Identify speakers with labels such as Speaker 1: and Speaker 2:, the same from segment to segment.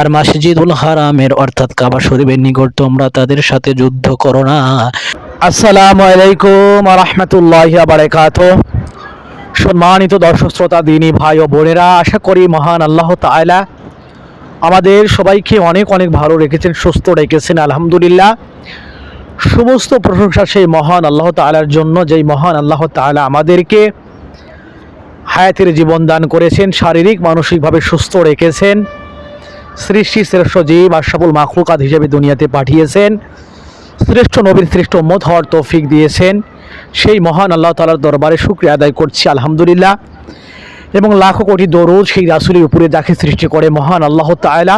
Speaker 1: আর মসজিদুল হারামের অর্থাৎ কাবা শরীফের নিকট তোমরা তাদের সাথে যুদ্ধ করো না। আসসালামু আলাইকুম রহমতুল্লাহ বারাকাত সম্মানিত দর্শক, শ্রোতা, দিনী ভাই ও বোনেরা, আশা করি মহান আল্লাহ তাআলা আমাদের সবাইকে অনেক অনেক ভালো রেখেছেন, সুস্থ রেখেছেন, আলহামদুলিল্লাহ। সমস্ত প্রশংসা সেই মহান আল্লাহ তাআলার জন্য, যেই মহান আল্লাহ তাআলা আমাদেরকে হায়াতের জীবন দান করেছেন, শারীরিক, মানসিকভাবে সুস্থ রেখেছেন। সৃষ্টি শ্রেষ্ঠ জীব আশাফুল মাখলুকাত হিসেবে দুনিয়াতে পাঠিয়েছেন। শ্রেষ্ঠ নবীর শ্রেষ্ঠ মত হওয়ার তৌফিক দিয়েছেন। সেই মহান আল্লাহ তালার দরবারে শুক্রিয়া আদায় করছি, আলহামদুলিল্লাহ। এবং লাখো কোটি দরুদ সেই রাসুলের উপরে যাকে সৃষ্টি করে মহান আল্লাহ তায়লা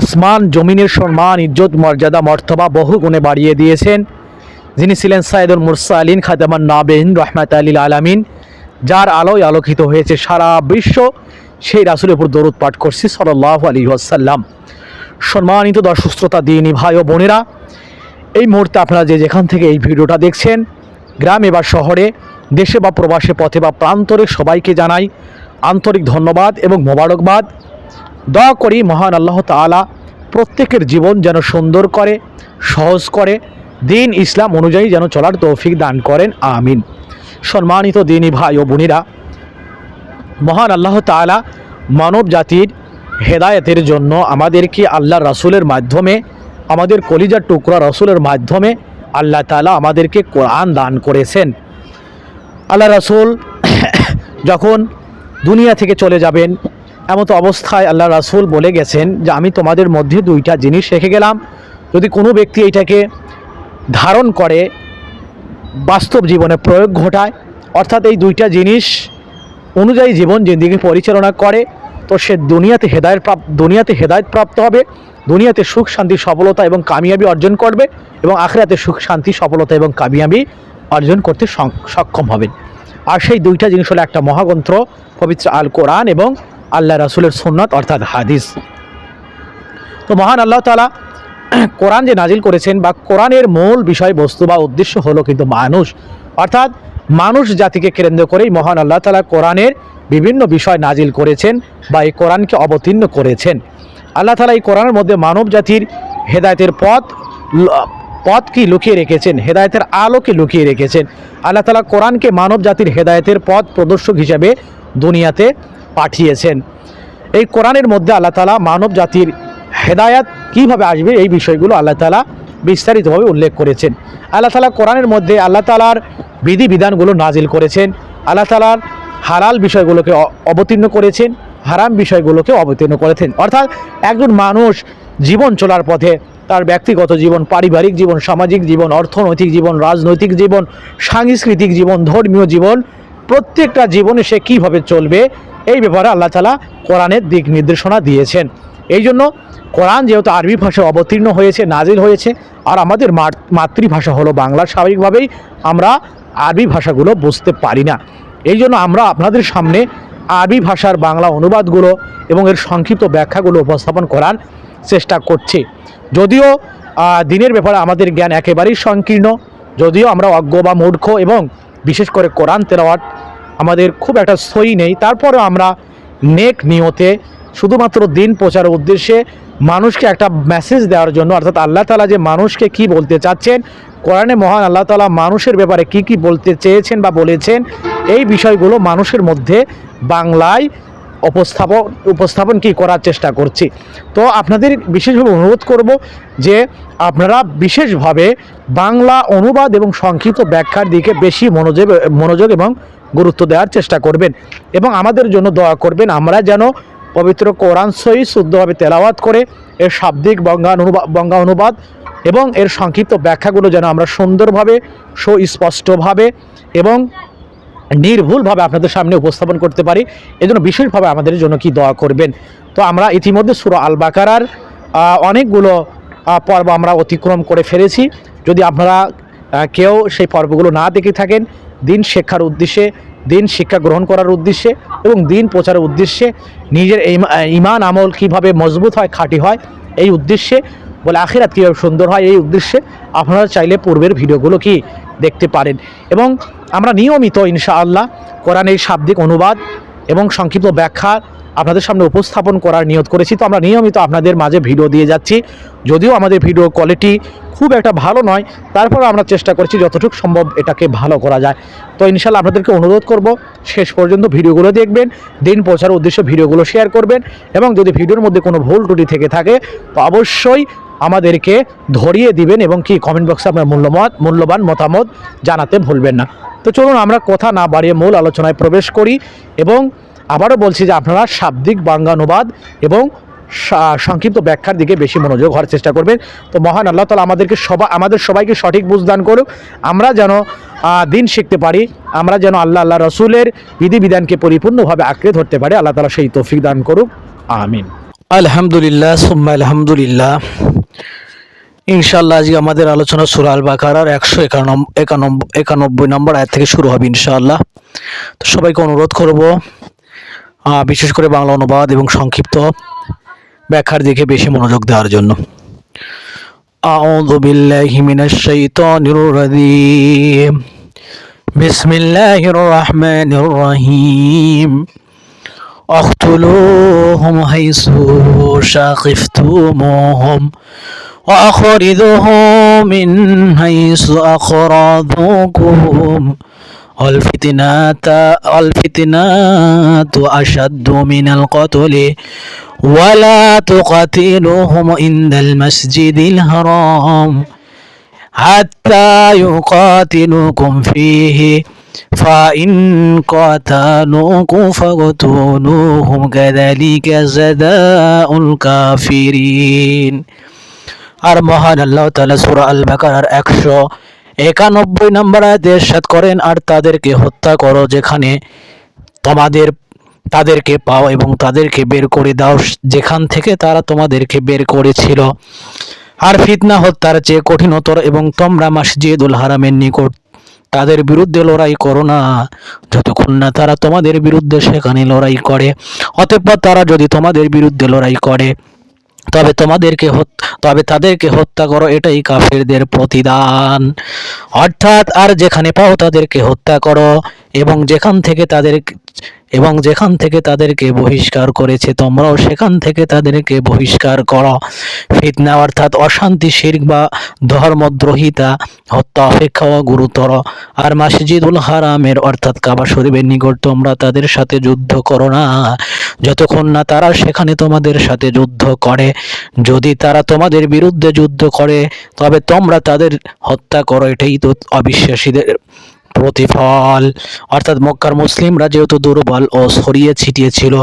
Speaker 1: আসমান, জমিনের সম্মান, ইজ্জত, মর্যাদা, মর্তবা বহু গুণে বাড়িয়ে দিয়েছেন। যিনি ছিলেন সাইদুল মুরসা আলীন খাদামান নাবেন রহমাত আলীল আলামিন, যার আলোয় আলোকিত হয়েছে সারা বিশ্ব। সেই রাসুলের উপর দরুদ পাঠ করছি সাল্লাহ আলী আসাল্লাম সম্মানিত দর্শক, শ্রোতা, দিনী ভাই ও বোনেরা, এই মুহূর্তে আপনারা যে যেখান থেকে এই ভিডিওটা দেখছেন, গ্রামে বা শহরে, দেশে বা প্রবাসে, পথে বা প্রান্তরে সবাইকে জানাই আন্তরিক ধন্যবাদ এবং মোবারকবাদ। দয়া করি মহান আল্লাহ তাআলা প্রত্যেকের জীবন যেন সুন্দর করে, সহজ করে, দিন ইসলাম অনুযায়ী যেন চলার তৌফিক দান করেন, আমিন। সম্মানিত দিনী ভাই ও বোনেরা মহান আল্লাহ তাআলা মানব জাতির হেদায়তের জন্য আমাদেরকে আল্লাহ রাসূলের মাধ্যমে, আমাদের কলিজার টুকরা রসুলের মাধ্যমে আল্লাহ তাআলা আমাদেরকে কোরআন দান করেছেন। আল্লাহ রাসূল যখন দুনিয়া থেকে চলে যাবেন, এমতো অবস্থায় আল্লাহ রাসূল বলে গেছেন যে, আমি তোমাদের মধ্যে দুইটা জিনিস রেখে গেলাম। যদি কোনো ব্যক্তি এটাকে ধারণ করে, বাস্তব জীবনে প্রয়োগ ঘটায়, অর্থাৎ এই দুইটা জিনিস অনুযায়ী জীবন জিন্দিগি পরিচালনা করে, তো সে দুনিয়াতে হেদায়ত প্রাপ্ত দুনিয়াতে হেদায়ত প্রাপ্ত হবে, দুনিয়াতে সুখ, শান্তি, সফলতা এবং কামিয়াবি অর্জন করবে এবং আখেরাতে সুখ, শান্তি, সফলতা এবং কামিয়াবি অর্জন করতে সক্ষম হবেন আর সেই দুইটা জিনিস হলো একটা মহাগ্রন্থ, পবিত্র আল কোরআন এবং আল্লাহ রাসুলের সুন্নাত অর্থাৎ হাদিস। তো মহান আল্লাহ তালা কোরআন যে নাজিল করেছেন বা কোরআনের মূল বিষয়বস্তু বা উদ্দেশ্য হলো কিন্তু মানুষ। অর্থাৎ মানুষ জাতিকে কেন্দ্র করেই মহান আল্লাহ তালা কোরআনের বিভিন্ন বিষয় নাজিল করেছেন বা এই কোরআনকে অবতীর্ণ করেছেন। আল্লাহ তাআলা এই কোরআনের মধ্যে মানব জাতির হেদায়েতের পথ পথ কি লুকিয়ে রেখেছেন? হেদায়েতের আলোকে লুকিয়ে রেখেছেন। আল্লাহ তাআলা কোরআনকে মানব জাতির হেদায়েতের পথ প্রদর্শক হিসাবে দুনিয়াতে পাঠিয়েছেন। এই কোরআনের মধ্যে আল্লাহ তালা মানব জাতির হেদায়াত কীভাবে আসবে এই বিষয়গুলো আল্লাহ তালা বিস্তারিতভাবে উল্লেখ করেছেন। আল্লাহ তালা কোরআনের মধ্যে আল্লাহ তালার বিধিবিধানগুলো নাজিল করেছেন। আল্লাহ তালার হালাল বিষয়গুলোকে অবতীর্ণ করেছেন, হারাম বিষয়গুলোকে অবতীর্ণ করেছেন। অর্থাৎ একজন মানুষ জীবন চলার পথে তার ব্যক্তিগত জীবন, পারিবারিক জীবন, সামাজিক জীবন, অর্থনৈতিক জীবন, রাজনৈতিক জীবন, সাংস্কৃতিক জীবন, ধর্মীয় জীবন, প্রত্যেকটা জীবনে সে কীভাবে চলবে, এই ব্যাপারে আল্লাহ তালা কোরআনের দিক নির্দেশনা দিয়েছেন। এই জন্য কোরআন যেহেতু আরবি ভাষায় অবতীর্ণ হয়েছে, নাজিল হয়েছে, আর আমাদের মাত- মাতৃভাষা হলো বাংলা, স্বাভাবিকভাবেই আমরা আরবি ভাষাগুলো বুঝতে পারি না। এই জন্য আমরা আপনাদের সামনে আরবি ভাষার বাংলা অনুবাদগুলো এবং এর সংক্ষিপ্ত ব্যাখ্যাগুলো উপস্থাপন করার চেষ্টা করছি। যদিও দিনের ব্যাপারে আমাদের জ্ঞান একেবারেই সংকীর্ণ, যদিও আমরা অজ্ঞ বা মূর্খ এবং বিশেষ করে কোরআন তেলাওয়াত আমাদের খুব একটা সই নেই। তারপরেও আমরা নেক নিয়তে শুধুমাত্র দিন প্রচারের উদ্দেশ্যে মানুষকে একটা মেসেজ দেওয়ার জন্য, অর্থাৎ আল্লাহ তালা যে মানুষকে কি বলতে চাচ্ছেন, কোরআনে মহান আল্লাহ তালা মানুষের ব্যাপারে কি কি বলতে চেয়েছেন বা বলেছেন, এই বিষয়গুলো মানুষের মধ্যে বাংলায় উপস্থাপন উপস্থাপন কি করার চেষ্টা করছি। তো আপনাদের বিশেষভাবে অনুরোধ করব যে আপনারা বিশেষভাবে বাংলা অনুবাদ এবং সংক্ষিপ্ত ব্যাখ্যার দিকে বেশি মনোযোগ মনোযোগ এবং গুরুত্ব দেওয়ার চেষ্টা করবেন এবং আমাদের জন্য দয়া করবেন, আমরা যেন পবিত্র কোরআন সহি শুদ্ধভাবে তেলাওয়াত করে, এর শাব্দিক বঙ্গা অনুবাদ বঙ্গা অনুবাদ এবং এর সংক্ষিপ্ত ব্যাখ্যাগুলো যেন আমরা সুন্দরভাবে, সুস্পষ্টভাবে এবং নির্ভুলভাবে আপনাদের সামনে উপস্থাপন করতে পারি, এজন্য বিশেষভাবে আমাদের জন্য কি দোয়া করবেন। তো আমরা ইতিমধ্যে সুরা আল বাকারার অনেকগুলো পর্ব আমরা অতিক্রম করে ফেলেছি। যদি আপনারা কেউ সেই পর্বগুলো না দেখে থাকেন, দিন শিক্ষার উদ্দেশ্যে দিন শিক্ষা গ্রহণ করার উদ্দেশ্যে এবং দিন প্রচারের উদ্দেশ্যে নিজের ইমা- ইমান আমল কীভাবে মজবুত হয়, খাঁটি হয়, এই উদ্দেশ্যে বলে আখিরাত কীভাবে সুন্দর হয়, এই উদ্দেশ্যে আপনারা চাইলে পূর্বের ভিডিওগুলো কি দেখতে পারেন। এবং আমরা নিয়মিত ইনশাআল্লাহ কোরআন কোরআনের শাব্দিক অনুবাদ এবং সংক্ষিপ্ত ব্যাখ্যা
Speaker 2: আপনাদের সামনে উপস্থাপন করার নিয়ত করেছি। তো আমরা নিয়মিত আপনাদের মাঝে ভিডিও দিয়ে যাচ্ছি। যদিও আমাদের ভিডিও কোয়ালিটি খুব একটা ভালো নয়, তারপরে আমরা চেষ্টা করছি যতটুকু সম্ভব এটাকে ভালো করা যায়। তো ইনশাল্লাহ আপনাদেরকে অনুরোধ করব, শেষ পর্যন্ত ভিডিওগুলো দেখবেন, দিন পৌঁছার উদ্দেশ্যে ভিডিওগুলো শেয়ার করবেন এবং যদি ভিডিওর মধ্যে কোনো ভুল ত্রুটি থেকে থাকে, তো অবশ্যই আমাদেরকে ধরিয়ে দিবেন এবং কি কমেন্ট বক্সে আপনার মূল্যমত, মূল্যবান মতামত জানাতে ভুলবেন না। তো চলুন আমরা কথা না বাড়িয়ে মূল আলোচনায় প্রবেশ করি এবং আবারও বলছি যে আপনারা শাব্দিক বাঙ্গানুবাদ এবং সংক্ষিপ্ত ব্যাখ্যার দিকে বেশি মনোযোগ হওয়ার চেষ্টা করবেন। তো মহান আল্লাহ তালা আমাদেরকে সবাই আমাদের সবাইকে সঠিক বুঝদান করুক। আমরা যেন দিন শিখতে পারি, আমরা যেন আল্লাহ আল্লাহ রসুলের বিধিবিধানকে পরিপূর্ণভাবে আঁকড়ে ধরতে পারি, আল্লাহ তালা সেই তৌফিক দান করুক। আমিন। আলহামদুলিল্লাহ, সুম্মা আলহামদুলিল্লাহ। ইনশাআল্লাহ আজকে আমাদের আলোচনা সুরা আল বাকারার একশো একানব্বই নম্বর আয়াত থেকে শুরু হবে ইনশাআল্লাহ। তো সবাইকে অনুরোধ করব বিশেষ করে বাংলা অনুবাদ এবং সংক্ষিপ্ত ব্যাখ্যার দিকে বেশি মনোযোগ দেওয়ার জন্য أعوذ بالله من الشيطان الرجيم بسم الله الرحمن الرحيم اقتلوهم حيث شاقفتموهم وأخرجوهم من حيث أخرجوكم والفتنة الفتنة أشد من القتل ولا تقاتلوهم عند المسجد الحرام حتى يقاتلوكم فيه فإن قاتلوكم فاقتلوهم كذلك جزاء الكافرين আর মহান আল্লাহ তাআলা সূরা আল বাকারার একশো একানব্বই নম্বর আয়াতে ইরশাদ করেন, আর তাদেরকে হত্যা করো যেখানে তোমাদের, তাদেরকে পাও এবং তাদেরকে বের করে দাও, যেখান থেকে তারা তোমাদেরকে বের করেছিল। আর ফিতনা হত্যার চেয়ে কঠিনতর এবং তোমরা মসজিদুল হারামের নিকট তাদের বিরুদ্ধে লড়াই করো না। যতক্ষণ না তারা তোমাদের বিরুদ্ধে সেখানে লড়াই করে, অতঃপর তারা যদি তোমাদের বিরুদ্ধে লড়াই করে, তবে তোমাদেরকে হত- তবে তাদেরকে হত্যা করো, এটাই কাফেরদের প্রতিদান। অর্থাৎ আর যেখানে পাও তাদেরকে হত্যা করো এবং যেখান থেকে তাদের এবং যেখান থেকে তাদেরকে বহিষ্কার করেছে, তোমরাও সেখান থেকে তাদেরকে বহিষ্কার করো। ফিতনা অর্থাৎ অশান্তি, শির্ক বা ধর্মদ্রোহিতা, হত্যা অপেক্ষাও গুরুতর। আর মসজিদুল হারামের অর্থাৎ কাবা শরীফের নিকট তোমরা তাদের সাথে যুদ্ধ করো না। যতক্ষণ না তারা সেখানে তোমাদের সাথে যুদ্ধ করে। যদি তারা তোমাদের বিরুদ্ধে যুদ্ধ করে, তবে তোমরা তাদের হত্যা করো। এটাই তো অবিশ্বাসীদের প্রতিফল। অর্থাৎ মক্কার মুসলিমরা যেহেতু দুর্বল ও ছড়িয়ে ছিটিয়ে ছিল,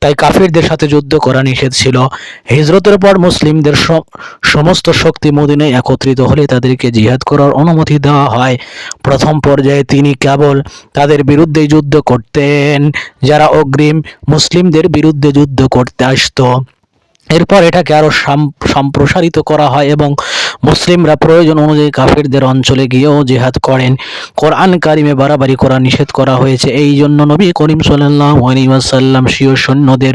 Speaker 2: তাই কাফিরদের সাথে যুদ্ধ করা নিষেধ ছিল। হিজরতের পর মুসলিমদের সমস্ত শক্তি মদিনায় একত্রিত হলে তাদেরকে জিহাদ করার অনুমতি দেওয়া হয়। প্রথম পর্যায়ে তিনি কেবল তাদের বিরুদ্ধে যুদ্ধ করতেন, যারা অগ্রিম মুসলিমদের বিরুদ্ধে যুদ্ধ করতে আসতো। এরপর এটাকে আরও সাম- সম্প্রসারিত করা হয় এবং মুসলিমরা প্রয়োজন অনুযায়ী কাফিরদের অঞ্চলে গিয়েও জেহাদ করেন। কোরআন কারিমে বাড়াবাড়ি করা নিষেধ করা হয়েছে। এই জন্য নবী করিম ওয়াসাল্লাম স্বীয় সৈন্যদের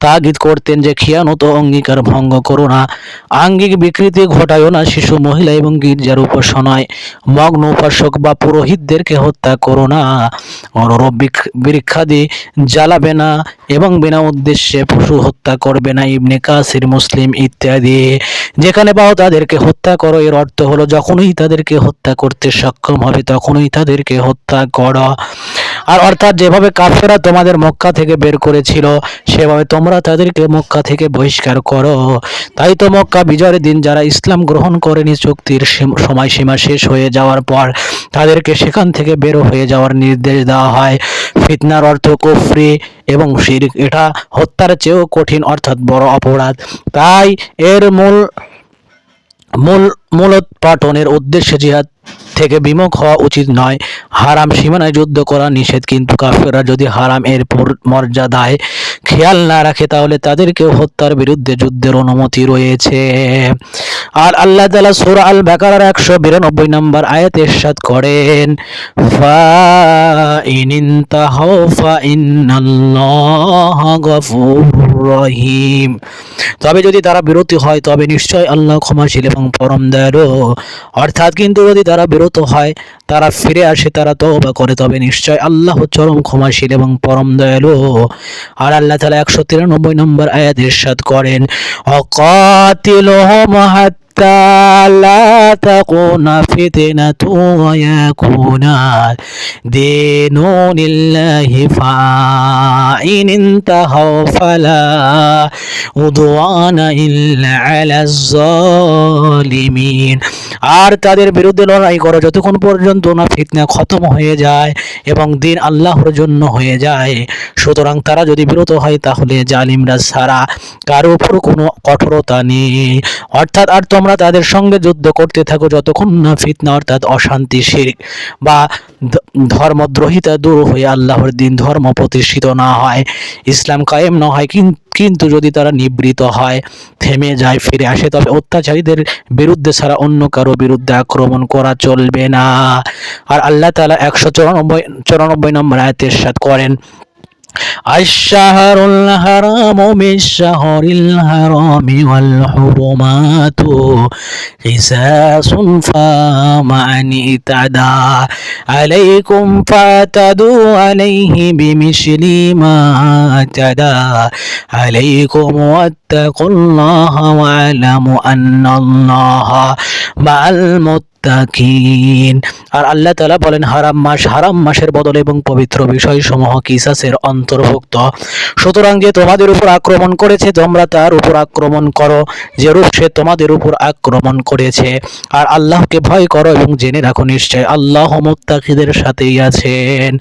Speaker 2: তাগিদ করতেন যে, খিয়ানত অঙ্গীকার ভঙ্গ করো না। আঙ্গিক বিকৃতি ঘটায়ও না শিশু, মহিলা এবং গির্জার উপাসনায়। মগ্ন উপাসক বা পুরোহিতদেরকে হত্যা করো না। অনুরূপ বিক- বৃক্ষাদি জ্বালাবে না এবং বিনা উদ্দেশ্যে পশু হত্যা করবে না। ইবনে কাসির মুসলিম ইত্যাদি। যেখানে পাও তাদেরকে হত্যা করো, এর অর্থ হলো যখনই তাদেরকে হত্যা করতে সক্ষম হবে, তখনই তাদেরকে হত্যা করো। আর অর্থাৎ যেভাবে কাফেরা তোমাদের মক্কা থেকে বের করেছিল, সেভাবে তোমরা তাদেরকে মক্কা থেকে বহিষ্কার করো। তাই তো মক্কা বিজয়ের দিন যারা ইসলাম গ্রহণ করেনি, চুক্তির সময়সীমা শেষ হয়ে যাওয়ার পর তাদেরকে সেখান থেকে বের হয়ে যাওয়ার নির্দেশ দেওয়া হয়। ফিতনার অর্থ কুফরি এবং শিরক, এটা হত্যার চেয়েও কঠিন অর্থাৎ বড় অপরাধ। তাই এর মূল মূল মূলোৎপাটনের উদ্দেশ্যে জিহাদ থেকে বিমুখ হওয়া উচিত নয়। হারাম সীমানায় যুদ্ধ করা নিষেধ, কিন্তু কাফেররা যদি হারাম এর মর্যাদায় খেয়াল না রাখে, তাহলে তাদেরকেও হত্যার বিরুদ্ধে যুদ্ধের অনুমতি রয়েছে। আর আল্লাহ তালা সুর আল বেকার একশো বিরানব্বই নম্বর আয়াত এরশাদ করেন রহিম তবে যদি তারা বিরতি হয়, তবে নিশ্চয় আল্লাহ ক্ষমাশীল এবং পরম দেয় অর্থাৎ কিন্তু যদি তারা বিরতি হয়, তারা ফিরে আসে, তারা তো বা করে। তবে নিশ্চয় আল্লাহ চরম ক্ষমাশীল এবং পরম দয়ালু। আর আল্লাহ তালা একশো তিরানব্বই নম্বর আয়াত ইরশাদ করেন অকাতিল হাত্তা লা তাকুনা ফিতনাতুন ওয়া ইয়াকুনা দীনু লিল্লাহি ফাইন ইনতাহাউ ফালা উদওয়ানা ইল্লা আলাজ জালিমিন আর তাদের বিরুদ্ধে লড়াই করো যতক্ষণ পর্যন্ত না ফিতনা খতম হয়ে যায় এবং দিন আল্লাহর জন্য হয়ে যায়। সুতরাং তারা যদি বিরত হয় তাহলে জালিমরা ছাড়া কারও উপর কোনো কঠোরতা নেই। অর্থাৎ আর তোমরা তাদের সঙ্গে যুদ্ধ করতে থাকো যতক্ষণ না ফিতনা অর্থাৎ অশান্তি শিরক বা ধর্মদ্রোহিতা দূর হয়ে আল্লাহর দিন ধর্ম প্রতিষ্ঠিত না হয়, ইসলাম কায়েম না হয়, কিন- কিন্তু যদি তারা নিবৃত হয়, থেমে যায়, ফিরে আসে, তবে অত্যাচারীদের বিরুদ্ধে ছাড়া অন্য কারও বিরুদ্ধে আক্রমণ করা চলবে না। আর আল্লাহ তাআলা একশো চৌরানব্বই চৌরানব্বই নম্বর আয়তের ইরশাদ করেন الشهر الحرام بالشهر الحرام والحرمات قساس فمن اعتدى عليكم فاعتدوا عليه بمثل ما اعتدى عليكم واتقوا الله واعلموا أن الله مع المتقين আর আল্লাহ তালা বলেন, হারাম মাস হারাম মাসের বদলে এবং পবিত্র বিষয়সমূহ কিসাসের অন্তর্ভুক্ত। সুতরাং যে তোমাদের উপর আক্রমণ করেছে, তোমরা তার উপর আক্রমণ করো। যেরূপ সে তোমাদের উপর আক্রমণ করেছে। আর আল্লাহকে ভয় করো এবং জেনে রাখো নিশ্চয়, আল্লাহ মুত্তাকিদের সাথেই আছেন।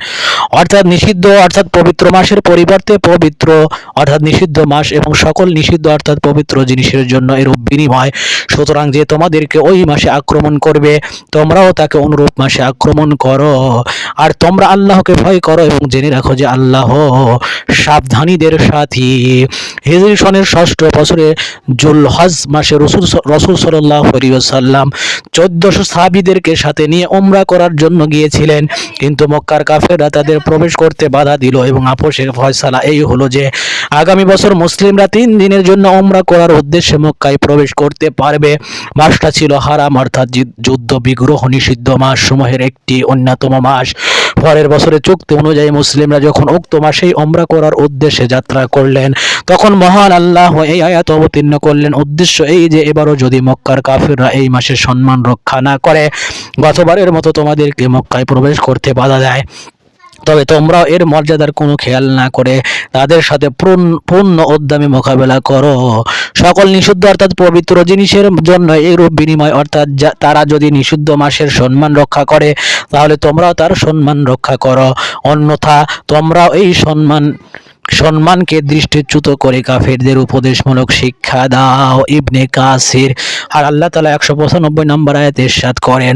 Speaker 2: অর্থাৎ নিষিদ্ধ, অর্থাৎ পবিত্র মাসের পরিবর্তে পবিত্র, অর্থাৎ নিষিদ্ধ মাস এবং সকল নিষিদ্ধ, অর্থাৎ পবিত্র জিনিসের জন্য এরূপ বিনিময়। সুতরাং যে তোমাদেরকে ওই মাসে আক্রমণ করবে তোমরাও তাকে অনুরূপ মাসে আক্রমণ করো। আর তোমরা আল্লাহকে ভয় করো এবং জেনে রাখো যে আল্লাহ সাবধানীদের সাথী। হিজরি সনের ষষ্ঠ বছরে জুলহজ মাসে রসুল রসুল সাল্লাহ সাল্লাম চোদ্দশো সাহাবিদেরকে সাথে নিয়ে ওমরা করার জন্য গিয়েছিলেন। কিন্তু মক্কার কাফেররা তাদের প্রবেশ করতে বাধা দিল এবং আপোষের ফয়সালা এই হলো যে, আগামী বছর মুসলিমরা তিন দিনের জন্য ওমরা করার উদ্দেশ্যে মক্কায় প্রবেশ করতে পারবে। মাসটা ছিল হারাম, অর্থাৎ যুদ্ধ- যুদ্ধ বিগ্রহ নিষিদ্ধ মাস সমূহের একটি অন্যতম মাস। পরের বছরের চুক্তি অনুযায়ী মুসলিমরা যখন উক্ত মাসেই অমরা করার উদ্দেশ্যে যাত্রা করলেন, তখন মহান আল্লাহ এই আয়াত অবতীর্ণ করলেন। উদ্দেশ্য এই যে এবারও যদি মক্কার কাফিররা এই মাসের সম্মান রক্ষা না করে, গতবারের মতো তোমাদেরকে মক্কায় প্রবেশ করতে বাধা দেয়। তবে তোমরাও এর মর্যাদার কোনো খেয়াল না করে তাদের সাথে পূর্ণ উদ্যমে মোকাবেলা করো। সকল নিষিদ্ধ অর্থাৎ পবিত্র জিনিসের জন্য এরূপ বিনিময় অর্থাৎ তারা যদি নিষিদ্ধ মাসের সম্মান রক্ষা করে, তাহলে তোমরাও তার সম্মান রক্ষা করো। অন্যথা তোমরাও এই সম্মান, সম্মানকে দৃষ্টিচ্যুত করে কাফেরদের উপদেশমূলক শিক্ষা দাও। ইবনে কাসির, আর আল্লাহ তালা একশো পঁচানব্বই নম্বর আয়াতে ইরশাদ করেন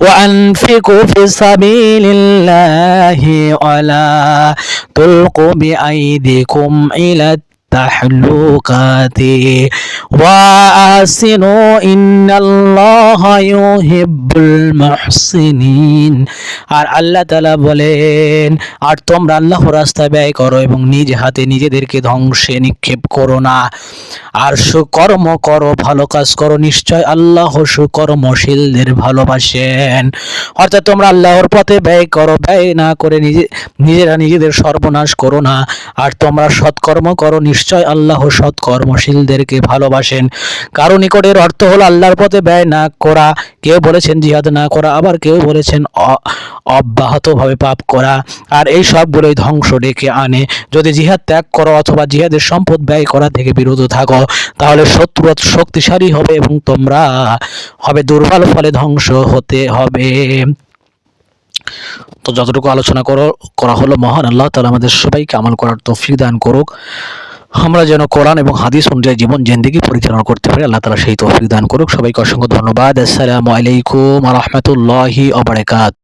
Speaker 2: وأنفقوا في سبيل الله ولا تلقوا بأيديكم إلى التحلقات وأحسنوا إن الله يحب المحسنين আর আল্লাহ তালা বলেন আর তোমরা আল্লাহ রাস্তা ব্যয় করো এবং নিজ হাতে নিজেদেরকে ধ্বংসে নিক্ষেপ করো না আর সুকর্ম করো ভালো কাজ করো নিশ্চয় আল্লাহ সুকর্মশীলদের ভালোবাসেন অর্থাৎ তোমরা আল্লাহর পথে ব্যয় করো ব্যয় না করে নিজে নিজেরা নিজেদের সর্বনাশ করো না আর তোমরা সৎকর্ম করো নিশ্চয় আল্লাহ সৎ কর্মশীলদেরকে ভালোবাসেন। কারও নিকটের অর্থ হলো আল্লাহর পথে ব্যয় না করা। কেউ বলেছেন জিহাদ না করা, আবার কেউ বলেছেন অব্যাহতভাবে পাপ করা। আর এই সবগুলোই ধ্বংস ডেকে আনে। যদি জিহাদ ত্যাগ করো অথবা জিহাদের সম্পদ ব্যয় করা থেকে বিরত থাকো, তাহলে শত্রু শক্তিশালী হবে এবং তোমরা হবে দুর্বল, ফলে ধ্বংস হতে হবে। তো যতটুকু আলোচনা করো, করা হলো মহান আল্লাহ তালা আমাদের সবাইকে আমল করার তৌফিক দান করুক। আমরা যেন কোরআন এবং হাদিস অনুযায়ী জীবন, জেন্দিগি পরিচালনা করতে পারি, আল্লাহ তালা সেই তৌফিক দান করুক। সবাইকে অসংখ্য ধন্যবাদ। আসসালামু আলাইকুম রহমতুল্লাহি আবরাকাত